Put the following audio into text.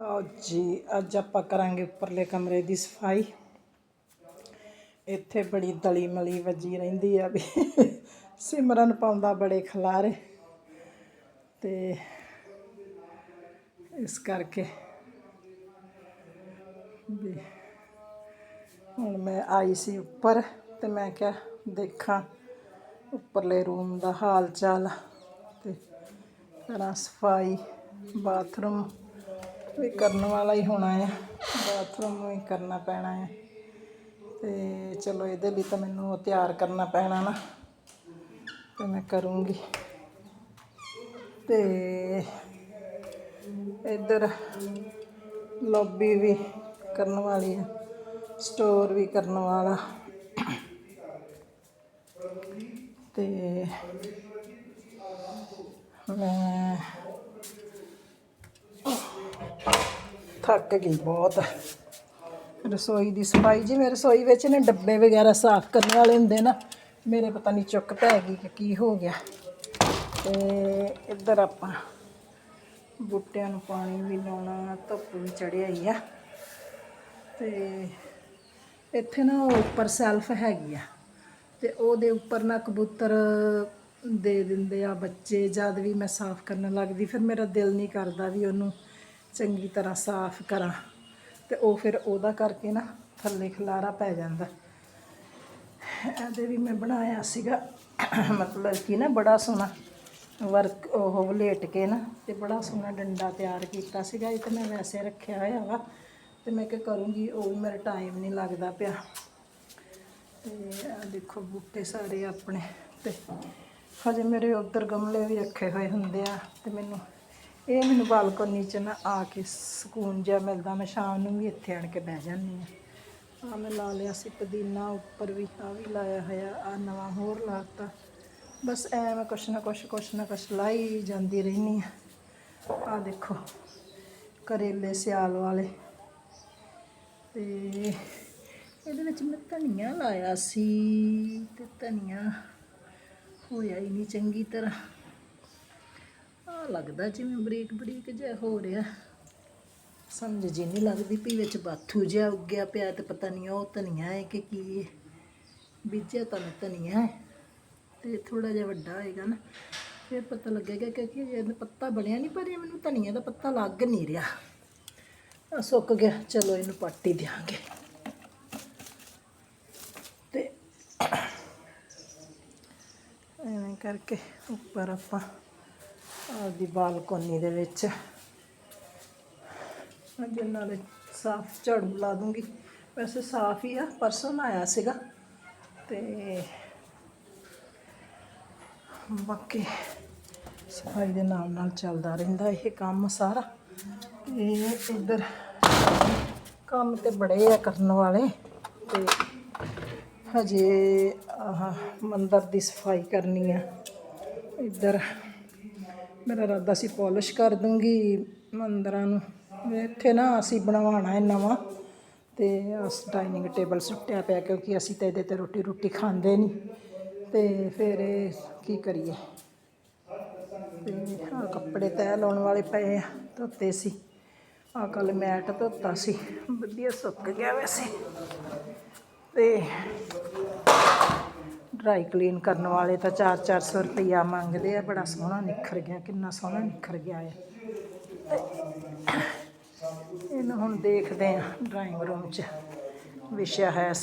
ਆਓ ਜੀ, ਅੱਜ ਆਪਾਂ ਕਰਾਂਗੇ ਉੱਪਰਲੇ ਕਮਰੇ ਦੀ ਸਫ਼ਾਈ। ਇੱਥੇ ਬੜੀ ਦਲੀ ਮਲੀ ਵੱਜੀ ਰਹਿੰਦੀ ਆ ਵੀ ਸਿਮਰਨ ਪਾਉਂਦਾ ਬੜੇ ਖਲਾਰੇ। ਤੇ ਇਸ ਕਰਕੇ ਵੀ ਹੁਣ ਮੈਂ ਆਈ ਸੀ ਉੱਪਰ ਤੇ ਮੈਂ ਕਿਹਾ ਦੇਖਾਂ ਉੱਪਰਲੇ ਰੂਮ ਦਾ ਹਾਲ ਚਾਲ ਤੇ ਕਰਾਂ ਸਫ਼ਾਈ, ਬਾਥਰੂਮ। ਵੀ ਕਰਨ ਵਾਲਾ ਹੀ ਹੋਣਾ ਆ। ਬਾਥਰੂਮ ਵੀ ਕਰਨਾ ਪੈਣਾ ਆ। ਤੇ ਚਲੋ ਇਹਦੇ ਲਈ ਤਾਂ ਮੈਨੂੰ ਉਹ ਤਿਆਰ ਕਰਨਾ ਪੈਣਾ ਨਾ। ਤੇ ਮੈਂ ਕਰੂੰਗੀ। ਤੇ ਇੱਧਰ ਲੌਬੀ ਵੀ ਕਰਨ ਵਾਲੀ ਆ। ਸਟੋਰ ਵੀ ਕਰਨ ਵਾਲਾ। ਤੇ ਮੈਂ ਥੱਕ ਗਈ ਬਹੁਤ। ਰਸੋਈ ਦੀ ਸਫ਼ਾਈ ਜੀ ਮੇਰੇ ਰਸੋਈ ਵਿੱਚ ਨੇ ਡੱਬੇ ਵਗੈਰਾ ਸਾਫ਼ ਕਰਨ ਵਾਲੇ ਹੁੰਦੇ ਨਾ, ਮੇਰੇ ਪਤਾ ਨਹੀਂ ਚੁੱਕ ਪੈ ਗਈ ਕਿ ਕੀ ਹੋ ਗਿਆ। ਤੇ ਇੱਧਰ ਆਪਾਂ ਬੂਟਿਆਂ ਨੂੰ ਪਾਣੀ ਵੀ ਲਾਉਣਾ, ਧੁੱਪ ਵੀ ਚੜ੍ਹਿਆ ਹੀ ਆ। ਤੇ ਇੱਥੇ ਨਾ ਉਹ ਉੱਪਰ ਸੈਲਫ ਹੈਗੀ ਆ। ਤੇ ਉਹਦੇ ਉੱਪਰ ਨਾ ਕਬੂਤਰ ਦੇ ਦਿੰਦੇ ਆ ਬੱਚੇ, ਜਦ ਵੀ ਮੈਂ ਸਾਫ਼ ਕਰਨ ਲੱਗਦੀ, ਫਿਰ ਮੇਰਾ ਦਿਲ ਨਹੀਂ ਕਰਦਾ ਵੀ ਉਹਨੂੰ ਚੰਗੀ ਤਰ੍ਹਾਂ ਸਾਫ਼ ਕਰਾਂ ਤੇ ਉਹ ਫਿਰ ਉਹਦਾ ਕਰਕੇ ਨਾ ਥੱਲੇ ਖਲਾਰਾ ਪੈ ਜਾਂਦਾ। ਇਹਦੇ ਵੀ ਮੈਂ ਬਣਾਇਆ ਸੀਗਾ, ਮਤਲਬ ਕਿ ਨਾ ਬੜਾ ਸੋਹਣਾ ਵਰਕ ਉਹ ਵਲੇਟ ਕੇ ਨਾ ਤੇ ਬੜਾ ਸੋਹਣਾ ਡੰਡਾ ਤਿਆਰ ਕੀਤਾ ਸੀਗਾ ਇਹ ਤਾਂ ਮੈਂ ਵੈਸੇ ਰੱਖਿਆ ਹੋਇਆ ਵਾ ਤੇ ਮੈਂ ਕਿ ਕਰੂੰਗੀ, ਉਹ ਵੀ ਮੇਰਾ ਟਾਈਮ ਨਹੀਂ ਲੱਗਦਾ ਪਿਆ। ਤੇ ਆ ਦੇਖੋ ਬੂਟੇ ਸਾਰੇ ਆਪਣੇ ਤੇ। ਹਜੇ ਮੇਰੇ ਉੱਧਰ ਗਮਲੇ ਵੀ ਰੱਖੇ ਹੋਏ ਹੁੰਦੇ ਆ ਤੇ ਮੈਨੂੰ ਇਹ ਮੈਨੂੰ ਬਾਲਕੋਨੀ 'ਚ ਨਾ ਆ ਕੇ ਸਕੂਨ ਜਿਹਾ ਮਿਲਦਾ, ਮੈਂ ਸ਼ਾਮ ਨੂੰ ਵੀ ਇੱਥੇ ਆਣ ਕੇ ਬਹਿ ਜਾਂਦੀ ਹਾਂ। ਆ ਮੈਂ ਲਾ ਲਿਆ ਸੀ ਪੁਦੀਨਾ, ਉੱਪਰ ਵੀ ਆ ਵੀ ਲਾਇਆ ਹੋਇਆ ਆ ਨਵਾਂ ਹੋਰ ਲਾਤਾ ਬਸ ਐ ਮੈਂ ਕੁਛ ਨਾ ਕੁਛ ਕੁਛ ਨਾ ਕੁਛ ਲਾਈ ਜਾਂਦੀ ਰਹਿੰਦੀ ਆ ਆ ਦੇਖੋ, ਕਰੇਲੇ ਸਿਆਲ ਵਾਲੇ। ਤੇ ਇਹਦੇ ਵਿੱਚ ਮੈਂ ਧਨੀਆ ਲਾਇਆ ਸੀ ਤੇ ਧਨੀਆ ਹੋਇਆ ਹੀ ਨਹੀਂ ਚੰਗੀ ਤਰ੍ਹਾਂ। ਆ ਲੱਗਦਾ ਜਿਵੇਂ ਬਰੀਕ ਬਰੀਕ ਜਿਹਾ ਹੋ ਰਿਹਾ। ਸਮਝ ਜੀ ਨਹੀਂ ਲੱਗਦੀ ਵੀ ਵਿੱਚ ਬਾਥੂ ਜਿਹਾ ਉੱਗਿਆ ਪਿਆ ਤੇ ਪਤਾ ਨਹੀਂ ਉਹ ਧਨੀਆ ਹੈ ਕਿ ਕੀ ਹੈ। ਬੀਜਿਆ ਤਾਂ ਧਨੀਆ ਹੈ। ਤੇ ਥੋੜਾ ਜਿਹਾ ਵੱਡਾ ਹੋਏਗਾ ਨਾ, ਫਿਰ ਪਤਾ ਲੱਗੇਗਾ ਕਿ ਕਿ ਇਹ ਪੱਤਾ ਬਣਿਆ ਨਹੀਂ, ਪਰ ਇਹ ਮੈਨੂੰ ਧਨੀਆ ਦਾ ਪੱਤਾ ਲੱਗ ਨਹੀਂ ਰਿਹਾ। ਆ ਸੁੱਕ ਗਿਆ, ਚਲੋ ਇਹਨੂੰ ਪਾਟੀ ਦਿਆਂਗੇ। ਤੇ ਐਵੇਂ ਕਰਕੇ ਉੱਪਰ ਆਪਾਂ ਆਪਦੀ ਬਾਲਕੋਨੀ ਦੇ ਵਿੱਚ। ਅੱਗੇ ਨਾਲੇ ਸਾਫ਼ ਝਾੜੂ ਲਾ ਦੂੰਗੀ। ਵੈਸੇ ਸਾਫ਼ ਹੀ ਆ, ਪਰਸੋਂ ਆਇਆ ਸੀਗਾ। ਤੇ ਬਾਕੀ ਸਫ਼ਾਈ ਦੇ ਨਾਲ ਨਾਲ ਚੱਲਦਾ ਰਹਿੰਦਾ ਇਹ ਕੰਮ ਸਾਰਾ। ਤੇ ਇੱਧਰ ਕੰਮ ਤੇ ਬੜੇ ਆ ਕਰਨ ਵਾਲੇ। ਤੇ ਹਜੇ ਆਹ ਮੰਦਰ ਦੀ ਸਫ਼ਾਈ ਕਰਨੀ ਆ। ਇੱਧਰ ਮੇਰਾ ਇਰਾਦਾ ਸੀ ਪਾਲਿਸ਼ ਕਰ ਦੂੰਗੀ ਮੰਦਰਾਂ ਨੂੰ। ਇੱਥੇ ਨਾ ਅਸੀਂ ਬਣਵਾਉਣਾ ਹੈ ਨਵਾਂ ਤੇ ਉਸ ਡਾਈਨਿੰਗ ਟੇਬਲ ਸੁੱਟਿਆ ਪਿਆ ਕਿਉਂਕਿ ਅਸੀਂ ਤਾਂ ਇਹਦੇ ਤੇ ਰੋਟੀ ਰੋਟੀ ਖਾਂਦੇ ਨਹੀਂ। ਤੇ ਫਿਰ ਇਹ ਕੀ ਕਰੀਏ? ਤੇ ਆਹ ਕੱਪੜੇ ਤੈਅ ਲਾਉਣ ਵਾਲੇ ਪਏ ਆ, ਧੋਤੇ ਸੀ। ਆ ਕੱਲ ਮੈਟ ਧੋਤਾ ਸੀ, ਵਧੀਆ ਸੁੱਕ ਗਿਆ ਵੈਸੇ। ਤੇ ਡਰਾਈ ਕਲੀਨ ਕਰਨ ਵਾਲੇ ਤਾਂ 4-400 ਰੁਪਈਆ ਮੰਗਦੇ ਆ। ਬੜਾ ਸੋਹਣਾ ਨਿਖਰ ਗਿਆ, ਕਿੰਨਾ ਸੋਹਣਾ ਨਿਖਰ ਗਿਆ ਹੈ ਇਹਨੂੰ ਹੁਣ ਦੇਖਦੇ ਆ ਡਰਾਇੰਗ ਰੂਮ 'ਚ। ਵਿਸ਼ਾ ਹੈ ਅਸੀਂ